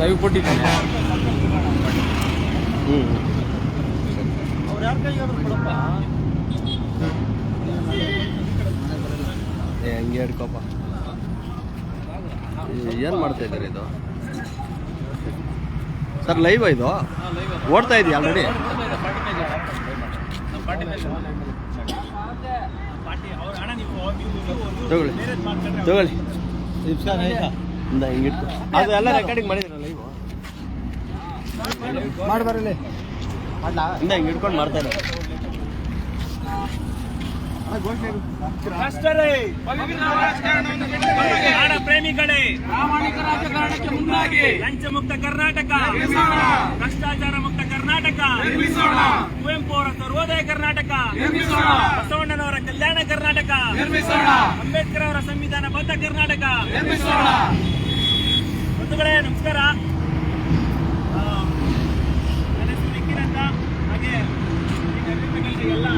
Live ಕೊಟ್ಟಿದ್ದೀನಿ ಏ, ಹಂಗೆ ಹಿಡ್ಕೊಪ್ಪ. ಏನು ಮಾಡ್ತಾ ಇದ್ದಾರೆ ಇದು? ಸರ್ ಲೈವ್ ಇದು? ಓಡ್ತಾ ಇದೆಯಾ ಆಲ್ರೆಡಿ ತಗೊಳ್ಳಿ. ತಗೊಳ್ಳಿ. ಇಂದ ಹಿಂಗೆ ಇಟ್ಕೊ ಅದು ಎಲ್ಲ ರೆಕಾರ್ಡಿಂಗ್ ಮಾಡಿದ್ರಲ್ಲ ಲೈವ್ ಮಾಡಿ ಬರಲಿ. ಇಂದ ಹಿಂಗೆ ಇಟ್ಕೊಂಡು ಮಾಡ್ತಾ ಇದ್ದಾರೆ. ಪ್ರೇಮಿಗಳೇ ಪ್ರಾಮಾಣಿಕ ರಾಜಕಾರಣಕ್ಕೆ ಮುಂದಾಗಿ ಲಂಚ ಮುಕ್ತ ಕರ್ನಾಟಕ ನಿರ್ಮಿಸೋಣ. ಭ್ರಷ್ಟಾಚಾರ ಮುಕ್ತ ಕರ್ನಾಟಕ ನಿರ್ಮಿಸೋಣ. ಕುವೆಂಪು ಅವರ ಸರ್ವೋದಯ ಕರ್ನಾಟಕ ನಿರ್ಮಿಸೋಣ. ಬಸವಣ್ಣನವರ ಕಲ್ಯಾಣ ಕರ್ನಾಟಕ ನಿರ್ಮಿಸೋಣ. ಅಂಬೇಡ್ಕರ್ ಅವರ ಸಂವಿಧಾನ ಬದ್ಧ ಕರ್ನಾಟಕ ನಿರ್ಮಿಸೋಣ. ಬಂಧುಗಳೇ ನಮಸ್ಕಾರ. ನನ್ನ ಹೆಸರು ನಿಖಿಲ್ ಅಂತ. ಹಾಗೆ ಎಲ್ಲ.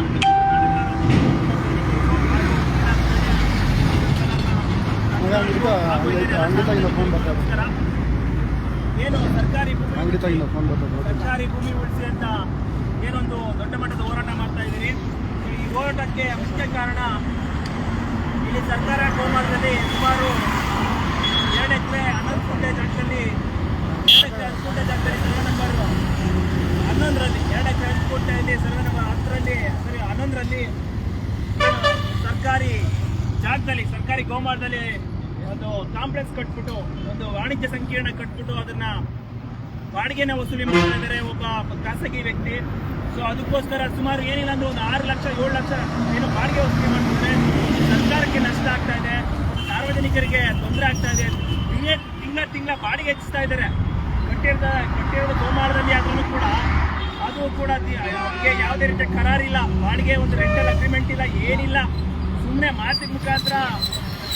ಏನು ಸರ್ಕಾರಿ ಭೂಮಿ ಉಳಿಸಿ ಅಂತ ಏನೊಂದು ದೊಡ್ಡ ಮಟ್ಟದ ಹೋರಾಟ ಮಾಡ್ತಾ ಇದ್ದೀರಿ ಈ ಹೋರಾಟಕ್ಕೆ ಮುಖ್ಯ ಕಾರಣ ಇಲ್ಲಿ ಸರ್ಕಾರ ಗೋಮಾಳದಲ್ಲಿ ಸುಮಾರು ಎರಡು ಎಕರೆ ಹನ್ನೊಂದು ಕುಂಟೆ ಜಾಗದಲ್ಲಿ ಎರಡು ಎಕರೆ ಹತ್ತು ಕುಂಟೆ ಜಾಗದಲ್ಲಿ ಸರ್ವೆ ನಂಬರ್ ಹನ್ನೊಂದರಲ್ಲಿ ಎರಡು ಕುಂಟೆಯಲ್ಲಿ ಸರ್ವೆ ನಂಬರ್ ಹತ್ತರಲ್ಲಿ ಸರಿ, ಹನ್ನೊಂದರಲ್ಲಿ ಸರ್ಕಾರಿ ಜಾಗದಲ್ಲಿ, ಸರ್ಕಾರಿ ಗೋಮಾರದಲ್ಲಿ ಒಂದು ಕಾಂಪ್ಲೆಕ್ಸ್ ಕಟ್ಬಿಟ್ಟು, ಒಂದು ವಾಣಿಜ್ಯ ಸಂಕೀರ್ಣ ಕಟ್ಬಿಟ್ಟು ಅದನ್ನ ಬಾಡಿಗೆನ ವಸೂಲಿ ಮಾಡ್ತಾ ಇದ್ದಾರೆ ಒಬ್ಬ ಖಾಸಗಿ ವ್ಯಕ್ತಿ. ಸೊ ಅದಕ್ಕೋಸ್ಕರ ಸುಮಾರು ಏನಿಲ್ಲ ಅಂದ್ರೆ ಒಂದು ಆರು ಲಕ್ಷ, ಏಳು ಲಕ್ಷ ಏನು ಬಾಡಿಗೆ ವಸೂಲಿ ಮಾಡ್ತಾರೆ ಸರ್ಕಾರಕ್ಕೆ ನಷ್ಟ ಆಗ್ತಾ ಇದೆ. ಸಾರ್ವಜನಿಕರಿಗೆ ತೊಂದರೆ ಆಗ್ತಾ ಇದೆ. ತಿಂಗಳ ತಿಂಗಳ ಬಾಡಿಗೆ ಹೆಚ್ಚಿಸ್ತಾ ಇದ್ದಾರೆ. ಕಟ್ಟಿರ್ತಾರೆ ಕಟ್ಟಿರೋದು ಗೋಮಾರದಲ್ಲಿ ಆದ್ರೂ ಕೂಡ ಅದು ಕೂಡ ಯಾವುದೇ ರೀತಿಯ ಕರಾರಿಲ್ಲ. ಬಾಡಿಗೆ ಒಂದು ರೆಂಟಲ್ ಅಗ್ರಿಮೆಂಟ್ ಇಲ್ಲ, ಏನಿಲ್ಲ. ಸುಮ್ಮನೆ ಮಾತಿನ ಮುಖಾಂತರ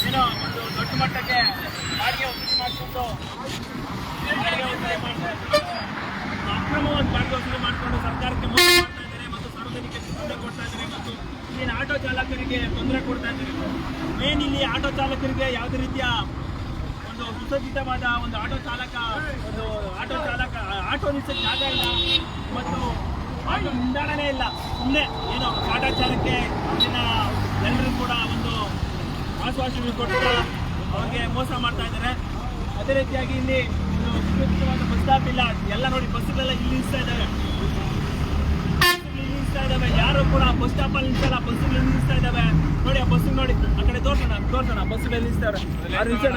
ಏನೋ ಒಂದು ದೊಡ್ಡ ಮಟ್ಟಕ್ಕೆ ಬಾಡಿಗೆ ವಸೂಲಿ ಮಾಡಿಕೊಂಡು, ಬಾಡಿಗೆ ವಸೂಲಿ ಮಾಡ್ಕೊಂಡು ಅಕ್ರಮವಾಗಿ ಬಾಡಿಗೆ ವಸೂಲಿ ಮಾಡಿಕೊಂಡು ಸರ್ಕಾರಕ್ಕೆ ಮೋಸ ಮಾಡ್ತಾ ಇದ್ದಾರೆ ಮತ್ತು ಸಾರ್ವಜನಿಕರಿಗೆ ತೊಂದರೆ ಕೊಡ್ತಾ ಇದ್ದಾರೆ ಮತ್ತು ಇಲ್ಲಿನ ಆಟೋ ಚಾಲಕರಿಗೆ ತೊಂದರೆ ಕೊಡ್ತಾ ಇದ್ದಾರೆ. ಮೇನ್ ಇಲ್ಲಿ ಆಟೋ ಚಾಲಕರಿಗೆ ಯಾವುದೇ ರೀತಿಯ ಒಂದು ಸುಸಜ್ಜಿತವಾದ ಒಂದು ಆಟೋ ಚಾಲಕ, ಒಂದು ಆಟೋ ಚಾಲಕ, ಆಟೋ ನಿಲ್ಸಕ್ಕೆ ಜಾಗ ಇಲ್ಲ. ಮತ್ತು ಆಟೋ ನಿಲ್ದಾಣನೇ ಇಲ್ಲ. ಸುಮ್ಮನೆ ಏನೋ ಆಟೋ ಚಾಲಕ್ಕೆ ಇಲ್ಲಿನ ಎಲ್ಲರೂ ಕೂಡ ಒಂದು ಆಶ್ವಾಸನೆ ಕೊಟ್ಟು ಅವ್ರಿಗೆ ಮೋಸ ಮಾಡ್ತಾ ಇದ್ದಾರೆ. ಅದೇ ರೀತಿಯಾಗಿ ಇಲ್ಲಿ ಸುಸಜ್ಜಿತವಾದ ಬಸ್ ಸ್ಟಾಪ್ ಇಲ್ಲ. ಎಲ್ಲ ನೋಡಿ ಬಸ್ಗಳೆಲ್ಲ ಇಲ್ಲಿ ನಿಲ್ಲಿಸ್ತಾ ಇದ್ದಾವೆ. ಇದ್ದಾವೆ. ಯಾರು ಕೂಡ ಬಸ್ ಸ್ಟಾಪ್ ಅಲ್ಲಿ ನಿಲ್ಸಲ್ಲ. ಬಸ್ಸುಗಳು ನಿಲ್ಲಿಸ್ತಾ ಇದ್ದಾವೆ. ನೋಡಿ ಆ ಬಸ್ ನೋಡಿ. ಆ ಕಡೆ ತೋರ್ಸೋಣ ತೋರ್ಸೋಣ. ಬಸ್ಸುಗಳು ನಿಲ್ಲಿಸ್ತಾವ್ರೆ ಯಾರು ನಿಲ್ಸೋಣ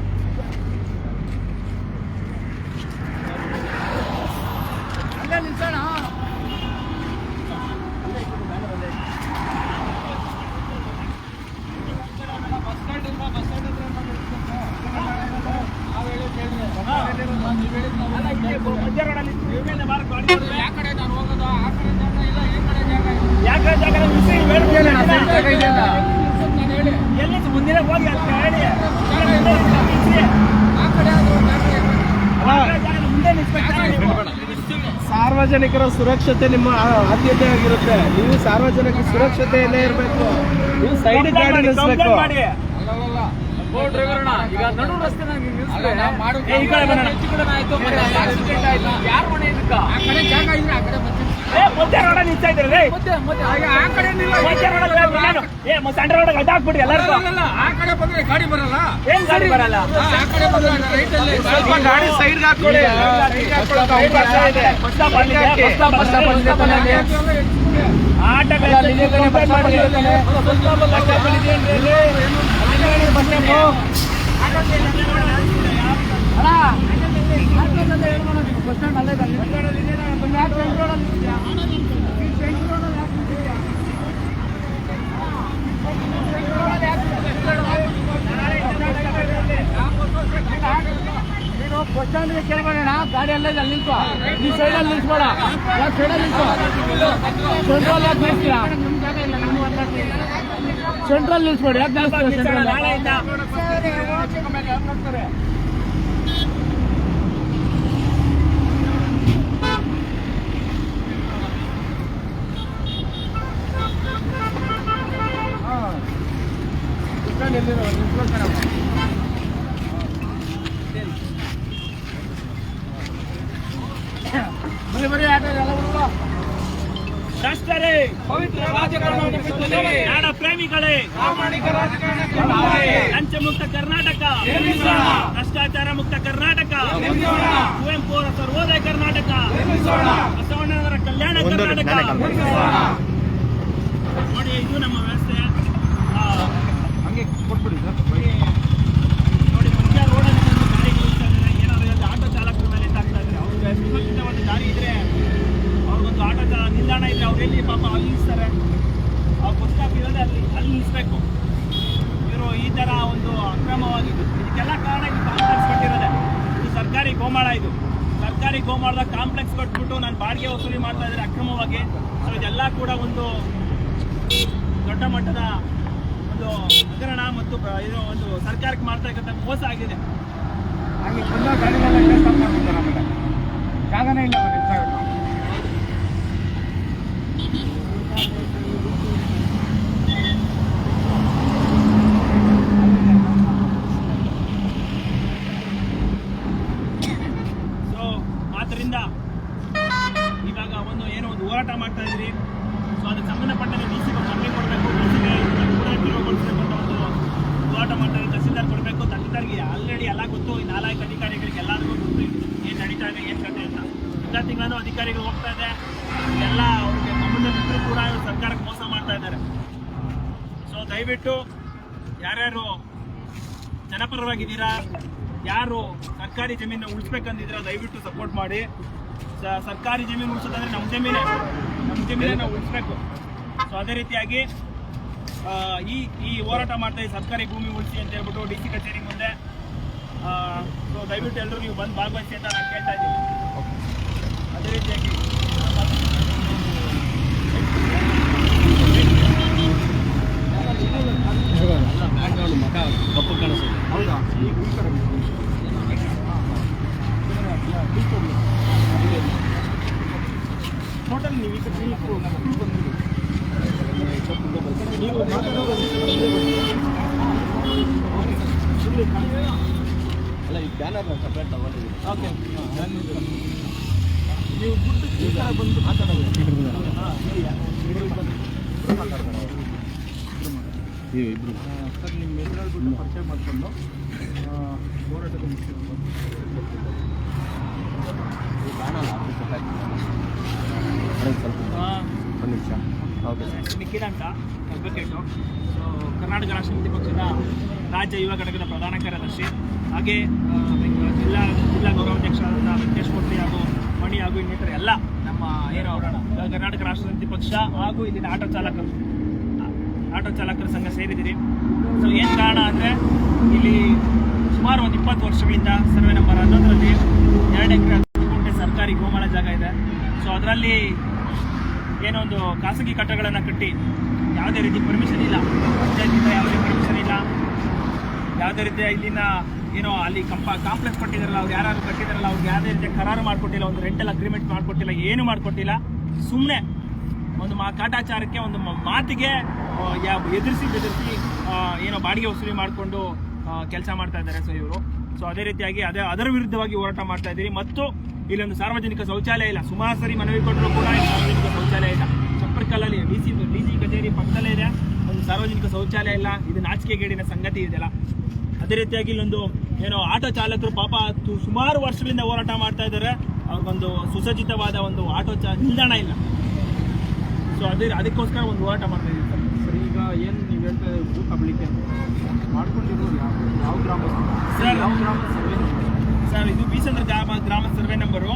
ಅಲ್ಲೇ ನಿಲ್ಸೋಣ ಅಲ್ಲ, ಇಲ್ಲಿ ಮಧ್ಯ ರೋಡಲ್ಲಿ ಇವ್ರಿಂದ ಮಾರಕ್ ಮಾಡಿ ಕೊಡ್ತಾರೆ. ಯಾವ ಕಡೆ ನಾನು ಹೋಗೋದು ಆ ಕಡೆ ಜಾಗ ಇಲ್ಲ ಈ ಕಡೆ ಜಾಗ ಇಲ್ಲ ಯಾಕೆ ಜಾಗ ನಮ್ಗೆ ಇಸಿ ಬೇಡ ನಾನು ಹೇಳಿ ಎಲ್ಲಿ ಮುಂದಿನ ಹೋಗಿ ಅಂತ ಹೇಳಿ ಮುಂದೆ ನಿಲ್ಸಿ. ಆ ಕಡೆ ಆದ್ರೂ ಜಾಗ ಇಲ್ಲ. ಆ ಕಡೆ ಜಾಗ ಮುಂದೆ ನಿಲ್ಸ್ಬೇಕು. ಸಾರ್ವಜನಿಕರ ಸುರಕ್ಷತೆ ನಿಮ್ಮ ಆದ್ಯತೆ ಆಗಿರುತ್ತೆ. ನೀವು ಸಾರ್ವಜನಿಕ ಸುರಕ್ಷತೆಯಲ್ಲೇ ಇರಬೇಕು. ನೀವು ಸೈಡ್ ಗಾಡಿ ನಿಲ್ಲಿಸಬೇಕು ಈಗ ನಡು ರಸ್ತೆ ಏ, ಈ ಕಡೆ. ಆಯ್ತು? ಆಕ್ಸಿಡೆಂಟ್ ಆಯ್ತು? ಯಾರ ಮನೆ ಇದಕ್ಕ? ಆ ಕಡೆ ಜಾಗ ಇದ್ರೆ ಆ ಕಡೆ ಏ ಮಧ್ಯ ರೋಡ ಮತ್ತೆ ಆ- ಕಡೆ ಮಧ್ಯ ರೋಡ ಏ ಸಣ್ಣ ರೋಡ್ ಅಲ್ಲಲ್ಲ, ಆ ಕಡೆ ಬಂದ್ರೆ ಗಾಡಿ ಬರಲ್ಲ ಏನ್ ಗಾಡಿ ಬರಲ್ಲ ಆ ಕಡೆ ಬಂದ್ರೆ ರೈಟ್ ಅಲ್ಲಿ ಸ್ವಲ್ಪ ಗಾಡಿ ಸೈಡ್ ಹಾಕೊಳ್ಳಿ ಇದೆ ಬಸ್ ಸ್ಟಾಪ್ ಅಲ್ಲಿ ಇದೆ, ಬಸ್ ಸ್ಟಾಪ್ ಬಸ್ ಸ್ಟಾಪ್ ಅಲ್ಲಿ ಇದೆ ತಾನೇ ಅಲ್ಲಿ. ಆಟೋಗಳು ಅಲ್ಲಿ ಇದೆ ತಾನೇ, ಬಸ್ ಸ್ಟಾಪ್ ಅಲ್ಲಿ ಇದೆ ತಾನೇ. ಬಸ್ ಸ್ಟಾಪ್ ಅಲ್ಲಿ ಬಸ್ ಸ್ಟಾಪ್ ಅಲ್ಲಿ ಇದೆ ಏನ್ರಿ ಇಲ್ಲಿ? ಅಲ್ಲಿಂದ ನೋಡಿ ಬಸ್ ಸ್ಟಾಪ್. ಬಸ್ ಸ್ಟ್ಯಾಂಡ್ ಕೇಳ್ಬೇಡ ಗಾಡಿ ಎಲ್ಲ ಅಲ್ಲಿ ನಿಲ್ಸು ಈ ಸೈಡ್ ಅಲ್ಲಿ ನಿಲ್ಸ್ಬೇಡ ಸೈಡ್ ಅಲ್ಲಿ ನಿಲ್ಸು ಸೆಂಟ್ರಲ್ ಸೆಂಟ್ರಲ್ ನಿಲ್ಸ್ಬೇಡಿ ಯಾಕೆ ನಿಲ್ಸ್ತೀರಾ ನಾಳೆಯಿಂದ ದಾಳಿ ಲಂಚ ಮುಕ್ತ ಕರ್ನಾಟಕ ಭ್ರಷ್ಟಾಚಾರ ಮುಕ್ತ ಕರ್ನಾಟಕ ಕುವೆಂಪು ಅವರ ಸರ್ವೋದಯ ಕರ್ನಾಟಕ ಬಸವಣ್ಣನವರ ಕಲ್ಯಾಣ ಕರ್ನಾಟಕ. ನೋಡಿ ಇದು ನಮ್ಮ ವ್ಯವಸ್ಥೆ. ಆ, ಹಂಗೆ ಕೊಟ್ಬಿಡಿ ಸರ್. ನೋಡಿ ಮುಖ್ಯ ಇದ್ದಾರೆ ಏನಾದ್ರು ಇಲ್ಲಿ ಆಟೋ ಚಾಲಕರ ಮೇಲೆ ಇದಾಗ್ತಾ ಇದ್ದಾರೆ ಅವ್ರಿಗೆ ಒಂದು ದಾರಿ ಇದ್ರೆ ಅವ್ರಿಗೊಂದು ಆಟೋ ಚಾ ನಿಲ್ದಾಣ ಇದ್ರೆ ಅವ್ರು ಎಲ್ಲಿ ಪಾಪ ಅಲ್ಲಿ ನಿಲ್ಲಿಸ್ತಾರೆ? ಆ ಬಸ್ ಸ್ಟಾಪ್ ಇರೋದೇ ಅಲ್ಲಿ ಅಲ್ಲಿ ನಿಲ್ಲಿಸ್ಬೇಕು. ಇವರು ಈ ತರ ಒಂದು ಅಕ್ರಮವಾಗಿ ಇದಕ್ಕೆಲ್ಲ ಕಾರಣ ಇದು ಕಾಂಗ್ರೆಸ್ ಕಟ್ಟಿರೋದೆ ಇದು ಸರ್ಕಾರಿ ಗೋಮಾಳ ಇದು. ಸರ್ಕಾರಿ ಗೋಮಾಳದ ಕಾಂಪ್ಲೆಕ್ಸ್ ಕಟ್ಬಿಟ್ಟು ನಾನು ಬಾಡಿಗೆ ವಸೂಲಿ ಮಾಡ್ತಾ ಇದ್ದಾರೆ ಅಕ್ರಮವಾಗಿ. ಸೊ ಇದೆಲ್ಲ ಕೂಡ ಒಂದು ದೊಡ್ಡ ಮಟ್ಟದ ಒಂದು ಹಗರಣ ಮತ್ತು ಇದು ಒಂದು ಸರ್ಕಾರಕ್ಕೆ ಮಾಡ್ತಾ ಇರ್ತಕ್ಕಂಥ ಮೋಸ ಆಗಿದೆ. ಹಾಗೆ ಇಲ್ಲೇ ಸ್ಟಾಪ್ ಅವ್ರು ನಿಲ್ಸೋಕೆ. ಸೊ ಆದ್ದರಿಂದ ಇವಾಗ ಒಂದು ಏನೋ ಒಂದು ಹೋರಾಟ ಮಾಡ್ತಾ ಇದ್ರಿ ಸೊ ಅದಕ್ಕೆ ಸಂಬಂಧಪಟ್ಟಂತೆ ಡಿ ಸಿ ಮನವಿ ಕೊಡಬೇಕು. ಡಿ ಸಿಗೆ ಕೊಡಬೇಕು ಅಂತ ಒಂದು ಹೋರಾಟ ಮಾಡ್ತಾರೆ ಇದ್ದಾರೆ. ತಹಸೀಲ್ದಾರ್ ಕೊಡಬೇಕು. ತಹಸೀಲ್ದಾರ್ಗೆ ಆಲ್ರೆಡಿ ಎಲ್ಲ ಗೊತ್ತು. ಈ ನಾಲ್ಕು ಅಧಿಕಾರಿಗಳಿಗೆ ಎಲ್ಲರಿಗೂ ಗೊತ್ತು. ಏನು ನಡೀತಾ ಇದೆ, ಏನು ಕತೆ ಅಂತ. ಎಲ್ಲ ತಿಂಗಳೂ ಅಧಿಕಾರಿಗಳು ಹೋಗ್ತಾ ಇದೆ. ಎಲ್ಲ ಅವ್ರಿಗೆ ಸಂಬಂಧಪಟ್ಟರು ಕೂಡ ಸರ್ಕಾರಕ್ಕೆ ಮೋಸ ಮಾಡ್ತಾ ಇದ್ದಾರೆ. ಸೊ ದಯವಿಟ್ಟು ಯಾರ್ಯಾರು ಜನಪರವಾಗಿದ್ದೀರಾ, ಯಾರು ಸರ್ಕಾರಿ ಜಮೀನು ಉಳಿಸ್ಬೇಕಂದಿದ್ದೀರಾ, ದಯವಿಟ್ಟು ಸಪೋರ್ಟ್ ಮಾಡಿ. ಸರ್ಕಾರಿ ಜಮೀನು ಉಳಿಸೋದಂದ್ರೆ ನಮ್ಮ ಜಮೀನೇ. ನಮ್ಮ ಜಮೀನನ್ನ ಉಳಿಸ್ಬೇಕು. ಸೊ ಅದೇ ರೀತಿಯಾಗಿ ಈ ಈ ಹೋರಾಟ ಮಾಡ್ತಾ ಸರ್ಕಾರಿ ಭೂಮಿ ಉಳಿಸಿ ಅಂತ ಹೇಳ್ಬಿಟ್ಟು ಡಿ ಸಿ ಕಚೇರಿ ಮುಂದೆ ಸೊ ದಯವಿಟ್ಟು ಎಲ್ಲರೂ ನೀವು ಬಂದು ಭಾಗವಹಿಸಿ ಅಂತ ನಾನು ಕೇಳ್ತಾ ಇದ್ದೀನಿ. ಅದೇ ರೀತಿಯಾಗಿ ಕಪ್ಪು ಕಾಣಿಸೋದು ಹೌದಾ? ಟೋಟಲ್ ನೀವು ಈ ಕಡೆ ನೀವು ನೀವು ಮಾತಾಡೋದು ಅಲ್ಲ ಈ ಬ್ಯಾನರ್ ಸಪ್ರೇಟ್ ತಗೊಂಡಿದ್ದೀನಿ ಓಕೆ ನೀವು ಗುಡ್ಡ ಈ ಕಡೆ ಬಂದು ಮಾತಾಡೋದು ನೀವು ಇಬ್ರು ಸರ್ ನಿಮ್ಮ ಎದುರಲ್ಲಿ ಬಿಟ್ಟು ಪರಿಚಯ ಮಾಡಿಕೊಂಡು ಹೋರಾಟದ ಮುಖ್ಯಸ್ಥರು ಕಾಣಲ್ಲ ಸ್ವಲ್ಪ ಒಂದು ನಿಮಿಷ ಓಕೆ ನಿಖಿಲ್ ಅಂತ ಅಡ್ವೊಕೇಟು ಸೊ ಕರ್ನಾಟಕ ರಾಷ್ಟ್ರಪತಿ ಪಕ್ಷದ ರಾಜ್ಯ ಯುವ ಘಟಕದ ಪ್ರಧಾನ ಕಾರ್ಯದರ್ಶಿ, ಹಾಗೆ ಜಿಲ್ಲಾ ಜಿಲ್ಲಾ ಗೌರವಾಧ್ಯಕ್ಷರಾದ ವೆಂಕಟೇಶ್ ಮೂರ್ತಿ ಹಾಗೂ ಮಣಿ ಹಾಗೂ ಇನ್ನಿತರ ಎಲ್ಲ ನಮ್ಮ ಏನು ಕರ್ನಾಟಕ ರಾಷ್ಟ್ರಪತಿ ಪಕ್ಷ ಹಾಗೂ ಇಲ್ಲಿನ ಆಟೋ ಚಾಲಕರು, ಆಟೋ ಚಾಲಕರ ಸಂಘ ಸೇರಿದಿರಿ ಸೊ ಏನು ಕಾರಣ ಅಂದರೆ, ಇಲ್ಲಿ ಸುಮಾರು ಒಂದು ಇಪ್ಪತ್ತು ವರ್ಷಗಳಿಂದ ಸರ್ವೆ ನಂಬರ್ ಹನ್ನೊಂದರಲ್ಲಿ ಎರಡು ಎಕರೆ ಸರ್ಕಾರಿ ಗೋಮಾಳ ಜಾಗ ಇದೆ. ಸೊ ಅದರಲ್ಲಿ ಏನೊಂದು ಖಾಸಗಿ ಕಟ್ಟಡಗಳನ್ನು ಕಟ್ಟಿ ಯಾವುದೇ ರೀತಿ ಪರ್ಮಿಷನ್ ಇಲ್ಲ. ಪಂಚಾಯತಿಂದ ಯಾವುದೇ ಪರ್ಮಿಷನ್ ಇಲ್ಲ. ಯಾವುದೇ ರೀತಿಯ ಇಲ್ಲಿನ ಏನೋ ಅಲ್ಲಿ ಕಂಪ ಕಾಂಪ್ಲೆಕ್ಸ್ ಕೊಟ್ಟಿದ್ದಾರಲ್ಲ ಅವ್ರು ಯಾರು ಕಟ್ಟಿದಾರಲ್ಲ, ಅವ್ರಿಗೆ ಯಾವುದೇ ರೀತಿ ಕರಾರು ಮಾಡಿಕೊಟ್ಟಿಲ್ಲ, ಒಂದು ರೆಂಟಲ್ ಅಗ್ರಿಮೆಂಟ್ ಮಾಡಿಕೊಟ್ಟಿಲ್ಲ, ಏನು ಮಾಡಿಕೊಟ್ಟಿಲ್ಲ. ಸುಮ್ಮನೆ ಒಂದು ಮಾ, ಕಾಟಾಚಾರಕ್ಕೆ ಒಂದು ಮಾತಿಗೆ ಎದುರಿಸಿ, ಬೆದರಿಸಿ ಏನೋ ಬಾಡಿಗೆ ವಸೂಲಿ ಮಾಡಿಕೊಂಡು ಕೆಲಸ ಮಾಡ್ತಾ ಇದ್ದಾರೆ ಸೊ ಇವರು. ಸೊ ಅದೇ ರೀತಿಯಾಗಿ ಅದೇ, ಅದರ ವಿರುದ್ಧವಾಗಿ ಹೋರಾಟ ಮಾಡ್ತಾ ಇದ್ದೀರಿ. ಮತ್ತು ಇಲ್ಲೊಂದು ಸಾರ್ವಜನಿಕ ಶೌಚಾಲಯ ಇಲ್ಲ. ಸುಮಾರು ಸರಿ ಮನವಿ ಕೊಟ್ಟರು ಕೂಡ ಸಾರ್ವಜನಿಕ ಶೌಚಾಲಯ ಇಲ್ಲ. ಚಪ್ಪರ್ಕಲ್ಲಲ್ಲಿ ಡಿ ಸಿ ಡಿ ಸಿ ಕಚೇರಿ ಪಕ್ಕದಲ್ಲೇ ಇದೆ. ಒಂದು ಸಾರ್ವಜನಿಕ ಶೌಚಾಲಯ ಇಲ್ಲ. ಇದು ನಾಚಿಕೆಗೇಡಿನ ಸಂಗತಿ ಇದೆಯಲ್ಲ ಅದೇ ರೀತಿಯಾಗಿ ಇಲ್ಲೊಂದು ಏನೋ ಆಟೋ ಚಾಲಕರು ಪಾಪ ಸುಮಾರು ವರ್ಷಗಳಿಂದ ಹೋರಾಟ ಮಾಡ್ತಾ ಇದ್ದಾರೆ. ಅವ್ರಿಗೊಂದು ಸುಸಜ್ಜಿತವಾದ ಒಂದು ಆಟೋ ಚಾ ನಿಲ್ದಾಣ ಇಲ್ಲ. ಸೊ ಅದೇ ಅದಕ್ಕೋಸ್ಕರ ಒಂದು ಹೋರಾಟ ಮಾಡ್ತಾ ಇದ್ದೀವಿ ಸರ್. ಸರ್ ಈಗ ಏನು ನೀವು ಹೇಳ್ತಾ ಇದ್ದೀವಿ ಭೂ ಕಬಳಿಕೆ ಯಾವ ಯಾವ ಗ್ರಾಮ ಸರ್. ಯಾವ ಗ್ರಾಮ ಸರ್ ಇದು ಬೀಸಂದ್ರ ಗ್ರಾಮ ಗ್ರಾಮ ಸರ್ವೆ ನಂಬರು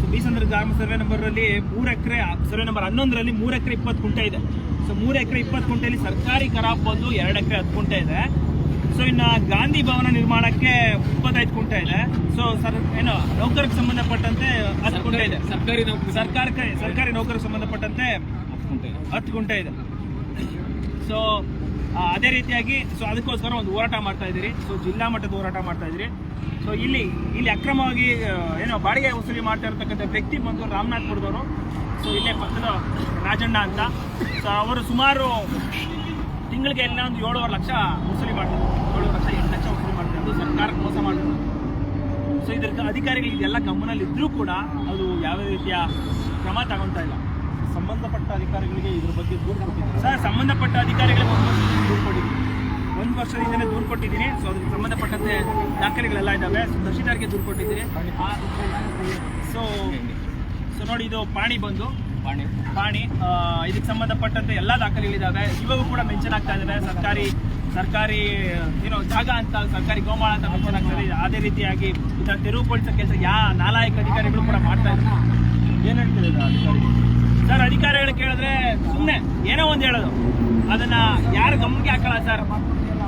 ಸೊ ಬೀಸಂದ್ರ ಗ್ರಾಮ ಸರ್ವೆ ನಂಬರಲ್ಲಿ ಮೂರು ಎಕರೆ ಸರ್ವೆ ನಂಬರ್ ಹನ್ನೊಂದರಲ್ಲಿ ಮೂರು ಎಕರೆ ಇಪ್ಪತ್ತು ಕುಂಟೆ ಇದೆ. ಸೊ ಮೂರು ಎಕರೆ ಇಪ್ಪತ್ತು ಕುಂಟೆಯಲ್ಲಿ ಸರ್ಕಾರಿ ಖರಾಬ್ ಬಂದು ಎರಡು ಎಕರೆ ಹತ್ತು ಕುಂಟೆ ಇದೆ. ಸೊ ಇನ್ನು ಗಾಂಧಿ ಭವನ ನಿರ್ಮಾಣಕ್ಕೆ ಇಪ್ಪತ್ತೈದು ಕುಂಟೆ ಇದೆ. ಸೊ ಸರ್ ಏನು ನೌಕರಿಗೆ ಸಂಬಂಧಪಟ್ಟಂತೆ ಹತ್ತು ಕುಂಟೆ ಇದೆ. ಸರ್ಕಾರಿ ನೌಕರಿ. ಸರ್ಕಾರಕ್ಕೆ ಸರ್ಕಾರಿ ನೌಕರಿಗೆ ಸಂಬಂಧಪಟ್ಟಂತೆ ಹತ್ತು ಕುಂಟೆ ಇದೆ. ಸೊ ಅದೇ ರೀತಿಯಾಗಿ ಸೊ ಅದಕ್ಕೋಸ್ಕರ ಒಂದು ಹೋರಾಟ ಮಾಡ್ತಾ ಇದ್ದೀರಿ. ಸೊ ಜಿಲ್ಲಾ ಮಟ್ಟದ ಹೋರಾಟ ಮಾಡ್ತಾ ಇದ್ದೀರಿ. ಸೊ ಇಲ್ಲಿ ಇಲ್ಲಿ ಅಕ್ರಮವಾಗಿ ಏನೋ ಬಾಡಿಗೆ ವಸೂಲಿ ಮಾಡ್ತಾ ಇರತಕ್ಕಂಥ ವ್ಯಕ್ತಿ ಬಂದು ರಾಮನಾಥ್ಪುರದವರು ಸೊ ಇಲ್ಲೇ ಪಕ್ಕದ ರಾಜಣ್ಣ ಅಂತ. ಸೊ ಅವರು ಸುಮಾರು ತಿಂಗಳಿಗೆ ಎಲ್ಲ ಒಂದು ಏಳುವರೆ ಲಕ್ಷ ವಸೂಲಿ ಮಾಡ್ತಾರೆ ಏಳುವರೆ ಲಕ್ಷ, ಎಂಟು ಲಕ್ಷ ವಸೂಲಿ ಮಾಡ್ತಾರೆ ಸರ್ಕಾರಕ್ಕೆ ಮೋಸ ಮಾಡ್ತಾರೆ ಸೊ ಇದ್ರ ಅಧಿಕಾರಿಗಳು ಇದೆಲ್ಲ ಗಮನಲ್ಲಿ ಇದ್ರೂ ಕೂಡ ಅದು ಯಾವುದೇ ರೀತಿಯ ಕ್ರಮ ತಗೊಳ್ತಾ ಇಲ್ಲ. ಸಂಬಂಧಪಟ್ಟ ಅಧಿಕಾರಿಗಳಿಗೆ ಇದ್ರ ಬಗ್ಗೆ ದೂರು ಕೊಟ್ಟಿದ್ದೀನಿ ಸರ್ ಸಂಬಂಧಪಟ್ಟ ಅಧಿಕಾರಿಗಳಿಗೆ ಒಂದು ವರ್ಷದಿಂದ ದೂರು ಕೊಟ್ಟಿದ್ದೀನಿ. ಒಂದು ವರ್ಷದಿಂದಲೇ ದೂರು ಕೊಟ್ಟಿದ್ದೀನಿ. ಸೊ ಅದಕ್ಕೆ ಸಂಬಂಧಪಟ್ಟಂತೆ ದಾಖಲೆಗಳೆಲ್ಲ ಇದ್ದಾವೆ. ತಹಶೀಲ್ದಾರ್ಗೆ ದೂರು ಕೊಟ್ಟಿದ್ದೀನಿ. ಸೊ ಸೊ ನೋಡಿ ಇದು ಪಾಣಿ ಬಂದು. ಪಾಣಿ. ಪಾಣಿ ಇದಕ್ಕೆ ಸಂಬಂಧಪಟ್ಟಂತೆ ಎಲ್ಲ ದಾಖಲೆಗಳಿದ್ದಾವೆ. ಇವಾಗೂ ಕೂಡ ಮೆನ್ಷನ್ ಆಗ್ತಾ ಇದ್ದಾವೆ. ಸರ್ಕಾರಿ ಸರ್ಕಾರಿ ಏನೋ ಜಾಗ ಅಂತ ಸರ್ಕಾರಿ ಗೋಮಾಳ ಅಂತ ಮೆನ್ಷನ್ ಆಗ್ತದೆ ಅದೇ ರೀತಿಯಾಗಿ ಇದನ್ನು ತೆರವುಗೊಳಿಸೋ ಕೆಲಸ ಯಾ ನಾಲಾಯಕ ಅಧಿಕಾರಿಗಳು ಕೂಡ ಮಾಡ್ತಾ ಇದ್ದಾರೆ. ಏನು ಹೇಳ್ತಿದ್ದಾರೆ ಅಧಿಕಾರಿ? ಸರ್ ಅಧಿಕಾರಿಗಳು ಕೇಳಿದ್ರೆ ಸುಮ್ಮನೆ ಏನೋ ಒಂದು ಹೇಳೋದು. ಅದನ್ನ ಯಾರು ಗಮನಕ್ಕೆ ಹಾಕಲ್ಲ ಸರ್?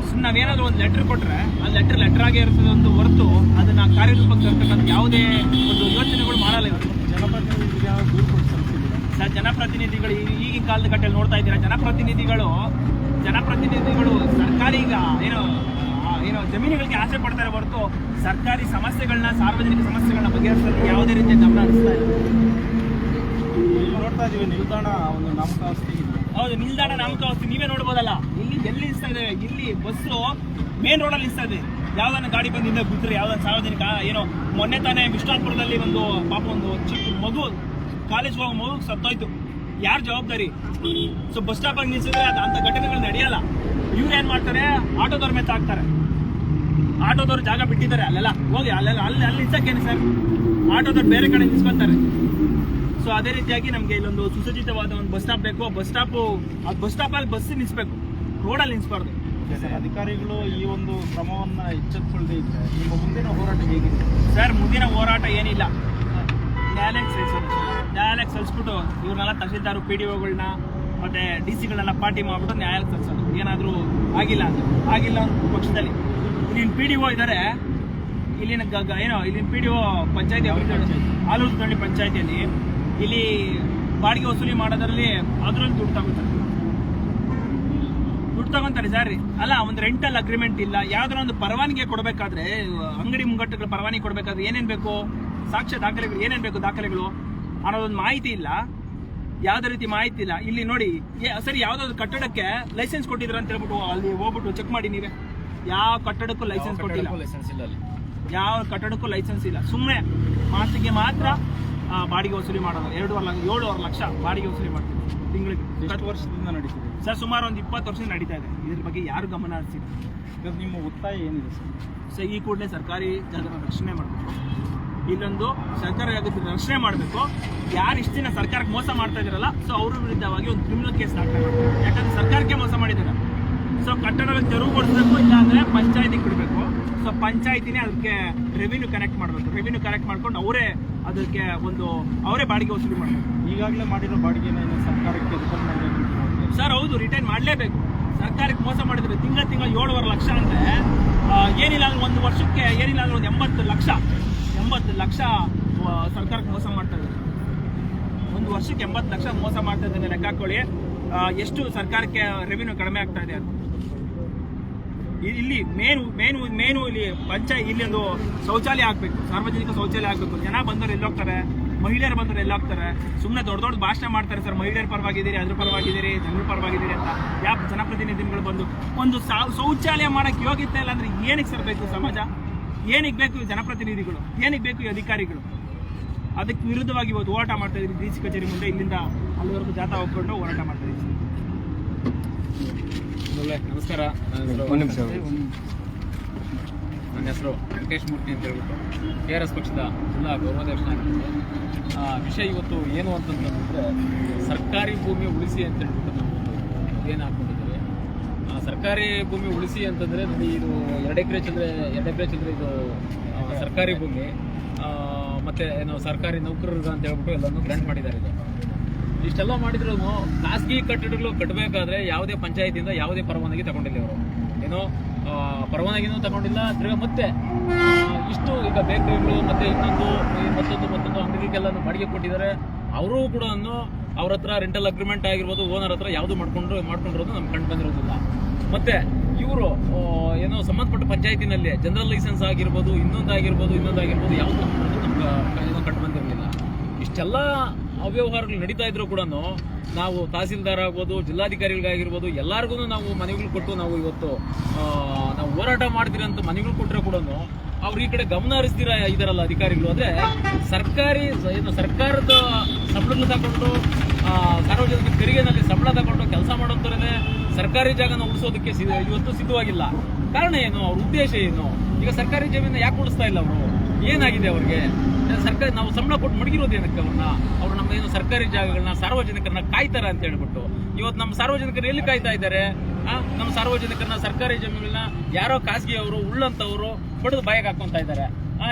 ಸುಮ್ಮನೆ ನಾವೇನಾದ್ರೂ ಒಂದು ಲೆಟರ್ ಕೊಟ್ರೆ, ಆ ಲೆಟರ್ ಲೆಟರ್ ಆಗೇ ಇರ್ತದೆ ಒಂದು ಹೊರತು ಅದನ್ನ ಕಾರ್ಯರೂಪಕ್ಕೆ ತರ್ತಕ್ಕಂಥ ಯಾವುದೇ ಒಂದು ಯೋಚನೆಗಳು ಮಾಡಲ್ಲ ಇವರು. ಸರ್, ಜನಪ್ರತಿನಿಧಿಗಳು ಈಗಿನ ಕಾಲದ ಕಟ್ಟೆಯಲ್ಲಿ ನೋಡ್ತಾ ಇದ್ದೀರಾ? ಜನಪ್ರತಿನಿಧಿಗಳು ಜನಪ್ರತಿನಿಧಿಗಳು ಸರ್ಕಾರಿ ಈಗ ಏನು ಏನು ಜಮೀನುಗಳಿಗೆ ಆಸೆ ಪಡ್ತಾರೆ ಹೊರತು ಸರ್ಕಾರಿ ಸಮಸ್ಯೆಗಳನ್ನ, ಸಾರ್ವಜನಿಕ ಸಮಸ್ಯೆಗಳನ್ನ ಬಗೆಹರಿಸೋದಕ್ಕೆ ಯಾವುದೇ ರೀತಿಯ ಗಮನ ಹರಿಸ್ತಾ ಇಲ್ಲ. ನೋಡ್ತಾ ಇದೀವಿ, ನಿಲ್ದಾಣ ಒಂದು ಇದೆ. ಹೌದು, ನಿಲ್ದಾಣ ನಾಮಕಾವಸ್ಥೆ, ನೀವೇ ನೋಡ್ಬೋದಲ್ಲ. ಇಲ್ಲಿ ಎಲ್ಲಿ ನಿಲ್ಸ್ತಾ ಇಲ್ಲಿ ಬಸ್ಸು ಮೇನ್ ರೋಡಲ್ಲಿ ನಿಲ್ಸ್ತಾ ಇದೆ. ಯಾವ್ದಾನ ಗಾಡಿ ಬಂದು ಹಿಂದೆ ಬಿದ್ದರೆ ಯಾವ್ದಾನ ಸಾರ್ವಜನಿಕ, ಏನೋ, ಮೊನ್ನೆ ತಾನೇ ವಿಷ್ಣುಪುರದಲ್ಲಿ ಒಂದು, ಪಾಪ ಒಂದು ಚಿಕ್ಕ ಮಗು ಕಾಲೇಜ್ ಹೋಗೋ ಮಗು ಸತ್ತೋಯ್ತು. ಯಾರು ಜವಾಬ್ದಾರಿ? ಸೊ ಬಸ್ ಸ್ಟಾಪ್ ಅಲ್ಲಿ ನಿಲ್ಸಿದ್ರೆ ಅದು ಅಂತ ಘಟನೆಗಳು ನಡೆಯಲ್ಲ. ಇವ್ರು ಏನ್ ಮಾಡ್ತಾರೆ? ಆಟೋದವ್ರ ಮೇಲೆ ಹಾಕ್ತಾರೆ ಆಟೋದವ್ರು ಜಾಗ ಬಿಟ್ಟಿದ್ದಾರೆ ಅಲ್ಲೆಲ್ಲ. ಹೋಗಿ, ಅಲ್ಲೆಲ್ಲ, ಅಲ್ಲಿ ಅಲ್ಲಿ ನಿಲ್ಸಕ್ಕೇನು ಸರ್? ಆಟೋದವ್ರು ಬೇರೆ ಕಡೆ ನಿಲ್ಸ್ಕೊಂತಾರೆ. ಸೊ ಅದೇ ರೀತಿಯಾಗಿ ನಮಗೆ ಇಲ್ಲೊಂದು ಸುಸಜ್ಜಿತವಾದ ಒಂದು ಬಸ್ ಸ್ಟಾಪ್ ಬೇಕು. ಬಸ್ ಸ್ಟಾಪು ಆ ಬಸ್ ಸ್ಟಾಪಲ್ಲಿ ಬಸ್ ನಿಲ್ಲಿಸ್ಬೇಕು ರೋಡಲ್ಲಿ ನಿಲ್ಲಿಸ್ಬಾರ್ದು ಅಧಿಕಾರಿಗಳು ಈ ಒಂದು ಕ್ರಮವನ್ನು ಎಚ್ಚೆತ್ತುಕೊಳ್ಳದೆ ಇದ್ರೆ ನಿಮ್ಮ ಮುಂದಿನ ಹೋರಾಟ ಹೇಗಿದೆ? ಸರ್ ಮುಂದಿನ ಹೋರಾಟ ಏನಿಲ್ಲ. ನ್ಯಾಯಾಲಯಕ್ಕೆ ಸಲ್ಲಿಸೋದು ನ್ಯಾಯಾಲಯಕ್ಕೆ ಸಲ್ಲಿಸ್ಬಿಟ್ಟು ಇವ್ರನ್ನೆಲ್ಲ ತಹಸೀಲ್ದಾರು ಪಿ ಡಿ ಒಗಳನ್ನ ಮತ್ತೆ ಡಿ ಸಿಗಳನ್ನೆಲ್ಲ ಪಾರ್ಟಿ ಮಾಡ್ಬಿಟ್ಟು ನ್ಯಾಯಾಲಯಕ್ಕೆ ಸಲ್ಲಿಸೋದು ಏನಾದರೂ ಆಗಿಲ್ಲ ಅಂತ ಆಗಿಲ್ಲ ಅಂತ ಪಕ್ಷದಲ್ಲಿ. ಇಲ್ಲಿನ ಪಿ ಡಿ ಒ ಇದ್ದಾರೆ ಇಲ್ಲಿನ ಏನೋ ಇಲ್ಲಿನ ಪಿ ಡಿ ಒ ಪಂಚಾಯತಿ ಆಲೂರು ತಂಡಿ ಪಂಚಾಯತಿಯಲ್ಲಿ. ಇಲ್ಲಿ ಬಾಡಿಗೆ ವಸೂಲಿ ಮಾಡೋದ್ರಲ್ಲಿ ಅದರಲ್ಲಿ ದುಡ್ಡು ತಗೋತಾರೆ. ದುಡ್ಡು ತಗೊಂತಾರೆ ಸರ್ ಅಲ್ಲ ಒಂದು ರೆಂಟಲ್ ಅಗ್ರಿಮೆಂಟ್ ಇಲ್ಲ ಯಾವ್ದಾರ ಒಂದು ಪರವಾನಿಗೆ ಕೊಡಬೇಕಾದ್ರೆ ಅಂಗಡಿ ಮುಂಗಟ್ಟುಗಳ ಪರವಾನಿಗೆ ಕೊಡಬೇಕಾದ್ರೆ ಏನೇನು ಬೇಕು? ಸಾಕ್ಷ್ಯ ದಾಖಲೆಗಳು ಏನೇನು ಬೇಕು ದಾಖಲೆಗಳು ಅನ್ನೋದೊಂದು ಮಾಹಿತಿ ಇಲ್ಲ. ಯಾವುದೇ ರೀತಿ ಮಾಹಿತಿ ಇಲ್ಲ. ಇಲ್ಲಿ ನೋಡಿ ಸರಿ ಯಾವ್ದಾದ್ರು ಕಟ್ಟಡಕ್ಕೆ ಲೈಸೆನ್ಸ್ ಕೊಟ್ಟಿದ್ರ ಅಂತ ಹೇಳ್ಬಿಟ್ಟು ಅಲ್ಲಿ ಹೋಗ್ಬಿಟ್ಟು ಚೆಕ್ ಮಾಡಿ ನೀವೇ. ಯಾವ ಕಟ್ಟಡಕ್ಕೂ ಲೈಸೆನ್ಸ್ ಕೊಟ್ಟಿಲ್ಲ. ಲೈಸೆನ್ಸ್ ಇಲ್ಲ ಯಾವ ಕಟ್ಟಡಕ್ಕೂ ಲೈಸೆನ್ಸ್ ಇಲ್ಲ. ಸುಮ್ಮನೆ ಮಾತಿಗೆ ಮಾತ್ರ ಬಾಡಿಗೆ ವಸೂಲಿ ಮಾಡೋದು. ಎರಡೂವರೆ ಲಕ್ಷ ಏಳುವರೆ ಲಕ್ಷ ಬಾಡಿಗೆ ವಸೂಲಿ ಮಾಡ್ತೀವಿ ತಿಂಗಳಿಗೆ. ಇಪ್ಪತ್ತು ವರ್ಷದಿಂದ ನಡೀತಿದೆ? ಸರ್ ಸುಮಾರು ಒಂದು ಇಪ್ಪತ್ತು ವರ್ಷ ನಡೀತಾ ಇದೆ. ಇದ್ರ ಬಗ್ಗೆ ಯಾರು ಗಮನ ಹರಿಸಿಲ್ಲ. ನಿಮ್ಮ ಒತ್ತಾಯ ಏನಿದೆ ಸರ್? ಸರ್ ಈ ಕೂಡಲೇ ಸರ್ಕಾರಿ ಜಾಗದ ರಕ್ಷಣೆ ಮಾಡಬೇಕು. ಇಲ್ಲೊಂದು ಸರ್ಕಾರಿ ಜಾಗದ ರಕ್ಷಣೆ ಮಾಡಬೇಕು. ಯಾರು ಇಷ್ಟು ದಿನ ಸರ್ಕಾರಕ್ಕೆ ಮೋಸ ಮಾಡ್ತಾ ಇದ್ದಾರಲ್ಲ ಸೊ ಅವ್ರ ವಿರುದ್ಧವಾಗಿ ಒಂದು ಕ್ರಿಮಿನಲ್ ಕೇಸ್ ಮಾಡಬೇಕು. ಯಾಕಂದ್ರೆ ಸರ್ಕಾರಕ್ಕೆ ಮೋಸ ಮಾಡಿದ್ದಾರೆ. ಸೊ ಕಟ್ಟಡಕ್ಕೆ ತೆರವುಗೊಳಿಸಬೇಕು ಇಲ್ಲಾಂದ್ರೆ ಪಂಚಾಯತಿಗೆ ಬಿಡಬೇಕು ಸೊ ಪಂಚಾಯತಿನೇ ಅದಕ್ಕೆ ರೆವಿನ್ಯೂ ಕನೆಕ್ಟ್ ಮಾಡಬೇಕು. ರೆವಿನ್ಯೂ ಕನೆಕ್ಟ್ ಮಾಡ್ಕೊಂಡು ಅವರೇ ಅದಕ್ಕೆ ಒಂದು ಅವರೇ ಬಾಡಿಗೆ ವಸೂಲಿ ಮಾಡಬೇಕು. ಈಗಾಗಲೇ ಮಾಡಿರೋ ಬಾಡಿಗೆನ ಸರ್ಕಾರಕ್ಕೆ ರಿಟರ್ನ್ ಮಾಡಬೇಕು ಸರ್ ಹೌದು ರಿಟರ್ನ್ ಮಾಡಲೇಬೇಕು. ಸರ್ಕಾರಕ್ಕೆ ಮೋಸ ಮಾಡಿದ್ರೆ ತಿಂಗಳ ತಿಂಗಳ ಏಳುವರೆ ಲಕ್ಷ ಅಂದರೆ ಏನಿಲ್ಲ ಅಂದ್ರೆ ಒಂದು ವರ್ಷಕ್ಕೆ ಏನಿಲ್ಲ ಅಂದ್ರೆ ಒಂದು ಎಂಬತ್ತು ಲಕ್ಷ. ಎಂಬತ್ತು ಲಕ್ಷ ಸರ್ಕಾರಕ್ಕೆ ಮೋಸ ಮಾಡ್ತಾ ಇದ್ದಾರೆ. ಒಂದು ವರ್ಷಕ್ಕೆ ಎಂಬತ್ತು ಲಕ್ಷ ಮೋಸ ಮಾಡ್ತಾ ಇದ್ದಾರೆ. ಲೆಕ್ಕ ಹಾಕೊಳ್ಳಿ. ಎಷ್ಟು ಸರ್ಕಾರಕ್ಕೆ ರೆವಿನ್ಯೂ ಕಡಿಮೆ ಆಗ್ತಾ ಇದೆ ಅಂತ. ಇಲ್ಲಿ ಮೇನು ಮೇನು ಮೇನು ಇಲ್ಲಿ ಪಂಚಾಯತ್ ಇಲ್ಲಿ ಒಂದು ಶೌಚಾಲಯ ಆಗಬೇಕು, ಸಾರ್ವಜನಿಕ ಶೌಚಾಲಯ ಆಗಬೇಕು. ಜನ ಬಂದವರು ಎಲ್ಲೋಗ್ತಾರೆ, ಮಹಿಳೆಯರು ಬಂದವರು ಎಲ್ಲೋಗ್ತಾರೆ. ಸುಮ್ಮನೆ ದೊಡ್ಡ ದೊಡ್ಡ ಭಾಷಣ ಮಾಡ್ತಾರೆ ಸರ್, ಮಹಿಳೆಯರ ಪರವಾಗಿದ್ದೀರಿ, ಅದ್ರ ಪರವಾಗಿದ್ದೀರಿ, ಜನರ ಪರವಾಗಿದ್ದೀರಿ ಅಂತ. ಯಾವ ಜನಪ್ರತಿನಿಧಿಗಳು ಬಂದು ಒಂದು ಶೌಚಾಲಯ ಮಾಡೋಕ್ಕೆ ಯೋಗ್ಯತೆ ಇಲ್ಲ ಅಂದ್ರೆ ಏನಕ್ಕೆ ಸರ್ ಬೇಕು ಸಮಾಜ? ಏನಕ್ಕೆ ಬೇಕು ಜನಪ್ರತಿನಿಧಿಗಳು? ಏನಕ್ಕೆ ಬೇಕು ಈ ಅಧಿಕಾರಿಗಳು? ಅದಕ್ಕೆ ವಿರುದ್ಧವಾಗಿ ಇವತ್ತು ಹೋರಾಟ ಮಾಡ್ತಾ ಇದ್ದೀವಿ ಡಿ ಸಿ ಕಚೇರಿ ಮುಂದೆ. ಇಲ್ಲಿಂದ ಅಲ್ಲಿವರೆಗೂ ಜಾಥಾ ಹೋಗ್ಕೊಂಡು ಹೋರಾಟ ಮಾಡ್ತಾ ಇದ್ದೀವಿ. ನಮಸ್ಕಾರ. ನನ್ನ ಹೆಸರು ವೆಂಕಟೇಶ್ ಮೂರ್ತಿ ಅಂತ ಹೇಳ್ಬಿಟ್ಟು ಕೆ ಆರ್ ಎಸ್ ಪಕ್ಷದ ಜಿಲ್ಲಾ ಗೌರವಾಧ್ಯಕ್ಷ ಆ, ವಿಷಯ ಇವತ್ತು ಏನು ಅಂತಂದ್ರೆ ಸರ್ಕಾರಿ ಭೂಮಿ ಉಳಿಸಿ ಅಂತ ಹೇಳ್ಬಿಟ್ಟು ನಾವು ಏನು ಹಾಕೊಂಡಿದ್ದೀವಿ ಆ, ಸರ್ಕಾರಿ ಭೂಮಿ ಉಳಿಸಿ ಅಂತಂದ್ರೆ ನೋಡಿ ಇದು ಎರಡು ಎಕರೆ ಚಂದ್ರೆ ಎರಡು ಎಕರೆ ಚಂದ್ರೆ ಇದು ಸರ್ಕಾರಿ ಭೂಮಿ. ಆ, ಮತ್ತೆ ಏನು ಸರ್ಕಾರಿ ನೌಕರರು ಅಂತ ಹೇಳ್ಬಿಟ್ಟು ಎಲ್ಲನೂ ಗ್ರಾಂಟ್ ಮಾಡಿದ್ದಾರೆ ಇದು. ಇಷ್ಟೆಲ್ಲ ಮಾಡಿದ್ರು ಖಾಸಗಿ ಕಟ್ಟಡಗಳು ಕಟ್ಟಬೇಕಾದ್ರೆ ಯಾವುದೇ ಪಂಚಾಯತಿಯಿಂದ ಯಾವುದೇ ಪರವಾನಗಿ ತಗೊಂಡಿಲ್ಲ ಅವರು ಏನೋ ಪರವಾನಗಿನೂ ತಗೊಂಡಿಲ್ಲ, ತಿರ್ಗಾ ಮತ್ತೆ ಇಷ್ಟು ಈಗ ಬೇಕರಿಗಳು ಮತ್ತೆ ಇನ್ನೊಂದು ಮತ್ತೊಂದು ಮತ್ತೊಂದು ಅಂಗಡಿಗೆಲ್ಲ ಬಾಡಿಗೆ ಕೊಟ್ಟಿದ್ದಾರೆ. ಅವರು ಕೂಡ ಅವ್ರ ಹತ್ರ ರೆಂಟಲ್ ಅಗ್ರಿಮೆಂಟ್ ಆಗಿರ್ಬೋದು ಓನರ್ ಹತ್ರ ಯಾವುದು ಮಾಡ್ಕೊಂಡ್ರು, ಮಾಡ್ಕೊಂಡಿರೋದು ನಮ್ಗೆ ಕಂಡು ಬಂದಿರೋದಿಲ್ಲ. ಮತ್ತೆ ಇವರು ಏನೋ ಸಂಬಂಧಪಟ್ಟ ಪಂಚಾಯತಿನಲ್ಲಿ ಜನರಲ್ ಲೈಸೆನ್ಸ್ ಆಗಿರ್ಬೋದು ಇನ್ನೊಂದು ಇನ್ನೊಂದಾಗಿರ್ಬೋದು ಇನ್ನೊಂದು ಆಗಿರ್ಬೋದು ಯಾವುದು ನಮ್ಗೆ, ಏನೋ ಕಂಡು ಬಂದಿರಲಿಲ್ಲ ಇಷ್ಟೆಲ್ಲ ಅವ್ಯವಹಾರಗಳು ನಡೀತಾ ಇದ್ರು ಕೂಡ ನಾವು ತಹಸೀಲ್ದಾರ್ ಆಗ್ಬೋದು, ಜಿಲ್ಲಾಧಿಕಾರಿಗಳಿಗಾಗಿರ್ಬೋದು ಎಲ್ಲರಿಗೂ ನಾವು ಮನೆಗಳು ಕೊಟ್ಟು ನಾವು ಇವತ್ತು ನಾವು ಹೋರಾಟ ಮಾಡ್ತೀರಿ ಅಂತ ಮನೆಗಳು ಕೊಟ್ಟರೆ ಕೂಡ ಅವ್ರು ಈ ಕಡೆ ಗಮನ ಹರಿಸ್ತೀರ ಇದಾರಲ್ಲ ಅಧಿಕಾರಿಗಳು? ಅಂದರೆ ಸರ್ಕಾರಿ ಏನು ಸರ್ಕಾರದ ಸಂಬಳಗಳು ತಗೊಂಡು ಸಾರ್ವಜನಿಕ ತೆರಿಗೆನಲ್ಲಿ ಸಂಬಳ ತಗೊಂಡು ಕೆಲಸ ಮಾಡೋಂಥವ್ರನ್ನೇ ಸರ್ಕಾರಿ ಜಾಗನ ಉಳಿಸೋದಕ್ಕೆ ಇವತ್ತು ಸಿದ್ಧವಾಗಿಲ್ಲ. ಕಾರಣ ಏನು? ಅವ್ರ ಉದ್ದೇಶ ಏನು? ಈಗ ಸರ್ಕಾರಿ ಜಮೀನ ಯಾಕೆ ಉಳಿಸ್ತಾ ಇಲ್ಲ ಅವರು? ಏನಾಗಿದೆ ಅವ್ರಿಗೆ? ಸರ್ಕಾರ ನಾವು ಸಂಬಳ ಕೊಟ್ಟು ಮುಡುಗಿರೋದು ಏನಕ್ಕೆ ಅವ್ರನ್ನ? ಅವ್ರು ನಮ್ಮ ಏನು ಸರ್ಕಾರಿ ಜಾಗಗಳನ್ನ ಸಾರ್ವಜನಿಕರನ್ನ ಕಾಯ್ತಾರೆ ಅಂತ ಹೇಳ್ಬಿಟ್ಟು. ಇವತ್ತು ನಮ್ಮ ಸಾರ್ವಜನಿಕರು ಎಲ್ಲಿ ಕಾಯ್ತಾ ಇದ್ದಾರೆ? ನಮ್ಮ ಸಾರ್ವಜನಿಕರನ್ನ ಸರ್ಕಾರಿ ಜಮೀನುಗಳನ್ನ ಯಾರೋ ಖಾಸಗಿಯವರು, ಉಳ್ಳಂತವರು ಬಡದು ಬಾಯಿಗೆ ಹಾಕೊಂತ ಇದ್ದಾರೆ.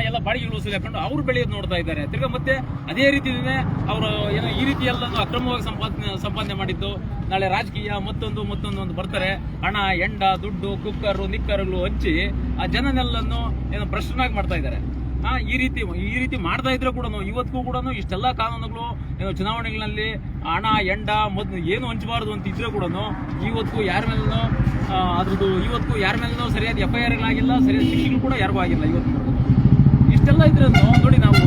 ಎಲ್ಲ ಬಾಡಿಗೆಗಳು ವಸೂಲಿ ಹಾಕೊಂಡು ಅವ್ರು ಬೆಳೆಯೋದು ನೋಡ್ತಾ ಇದ್ದಾರೆ. ತಿರ್ಗಾ ಮತ್ತೆ ಅದೇ ರೀತಿಯೇ ಅವರು ಏನೋ ಈ ರೀತಿ ಎಲ್ಲ ಅಕ್ರಮವಾಗಿ ಸಂಪಾದನೆ ಸಂಪಾದನೆ ಮಾಡಿದ್ದು. ನಾಳೆ ರಾಜಕೀಯ ಮತ್ತೊಂದು ಮತ್ತೊಂದು ಒಂದು ಬರ್ತಾರೆ. ಹಣ, ಎಂಡ, ದುಡ್ಡು, ಕುಕ್ಕರು, ನಿಕ್ಕರುಗಳು ಹಚ್ಚಿ ಆ ಜನನೆಲ್ಲನ್ನು ಏನೋ ಭ್ರಷ್ಟನಾಗಿ ಮಾಡ್ತಾ ಇದ್ದಾರೆ. ಈ ರೀತಿ ಈ ರೀತಿ ಮಾಡ್ತಾ ಇದ್ರೆ ಕೂಡ ಇವತ್ತಿಗೂ ಕೂಡ ಇಷ್ಟೆಲ್ಲ ಕಾನೂನುಗಳು ಚುನಾವಣೆಗಳಲ್ಲಿ ಹಣ, ಎಂಡ, ಮೊದ್ಲು ಏನು ಹಂಚಬಾರ್ದು ಅಂತ ಇದ್ರೆ ಕೂಡ ಇವತ್ತಿಗೂ ಯಾರ ಮೇಲೂ ಅದ್ರದ್ದು ಇವತ್ತಿಗೂ ಯಾರ ಮೇಲೂ ಸರಿಯಾದ ಎಫ್ ಐ ಆರ್ಗಳಾಗಿಲ್ಲ ಸರಿಯಾದ ಶಿಕ್ಷೆಗಳು ಕೂಡ ಯಾರಿಗೂ ಆಗಿಲ್ಲ ಇವತ್ತು ಇಷ್ಟೆಲ್ಲ ಇದ್ರೆ ನೋಡಿ ನಾವು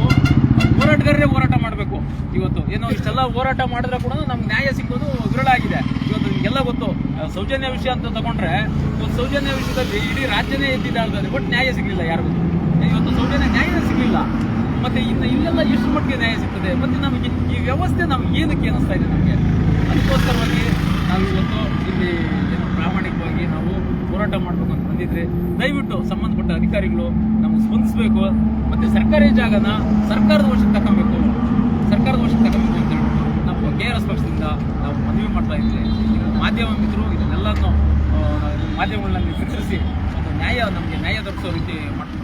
ಹೋರಾಟಗಾರರೇ ಹೋರಾಟ ಮಾಡಬೇಕು ಇವತ್ತು. ಏನೋ ಇಷ್ಟೆಲ್ಲ ಹೋರಾಟ ಮಾಡಿದ್ರೆ ಕೂಡ ನಮ್ಗೆ ನ್ಯಾಯ ಸಿಗೋದು ವಿರಳ ಆಗಿದೆ ಇವತ್ತು ನಿಮಗೆಲ್ಲ ಗೊತ್ತು ಸೌಜನ್ಯ ವಿಷಯ ಅಂತ ತಗೊಂಡ್ರೆ, ಒಂದು ಸೌಜನ್ಯ ವಿಷಯದಲ್ಲಿ ಇಡೀ ರಾಜ್ಯನೇ ಎದ್ದಿದ್ದಾಳ್ತದೆ ಬಟ್ ನ್ಯಾಯ ಸಿಗಲಿಲ್ಲ ಯಾರಿಗೂ. ಸಿಗಲಿಲ್ಲ ಮತ್ತೆ ಇನ್ನು ಇಲ್ಲೆಲ್ಲ ಎಷ್ಟು ಮಟ್ಟಿಗೆ ನ್ಯಾಯ ಸಿಗ್ತದೆ? ಮತ್ತೆ ನಮಗೆ ಈ ವ್ಯವಸ್ಥೆ ನಮ್ಗೆ ಏನಕ್ಕೆ ಅನಿಸ್ತಾ ಇದೆ ನಮಗೆ? ಅದಕ್ಕೋಸ್ಕರವಾಗಿ ನಾವು ಇವತ್ತು ಇಲ್ಲಿ ಏನು ಪ್ರಾಮಾಣಿಕವಾಗಿ ನಾವು ಹೋರಾಟ ಮಾಡಬೇಕು ಅಂತ ಬಂದಿದ್ರೆ ದಯವಿಟ್ಟು ಸಂಬಂಧಪಟ್ಟ ಅಧಿಕಾರಿಗಳು ನಮಗೆ ಸ್ಪಂದಿಸಬೇಕು. ಮತ್ತೆ ಸರ್ಕಾರಿ ಜಾಗನ ಸರ್ಕಾರದ ವಶಕ್ಕೆ ತಗೊಬೇಕು ಸರ್ಕಾರದ ವಶಕ್ಕೆ ತಗೋಬೇಕು ಅಂತ ಹೇಳ್ಬಿಟ್ಟು ನಾವು ಕೆ ಆರ್ ಎಸ್ ಪಕ್ಷದಿಂದ ನಾವು ಮನವಿ ಮಾಡ್ತಾ ಇದ್ವಿ ಮಾಧ್ಯಮ ಮಿತ್ರರು ಇದನ್ನೆಲ್ಲನೂ ಮಾಧ್ಯಮಗಳನ್ನ ಚಿತ್ರಿಸಿ ಒಂದು ನ್ಯಾಯ, ನಮಗೆ ನ್ಯಾಯ ದೊರಕಿಸೋ ರೀತಿ ಮಾಡ್ಕೊಬೇಕು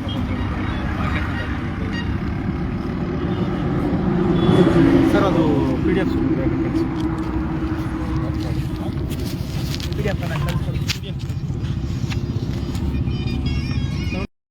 ಸರ್ ಅದು P D F P D F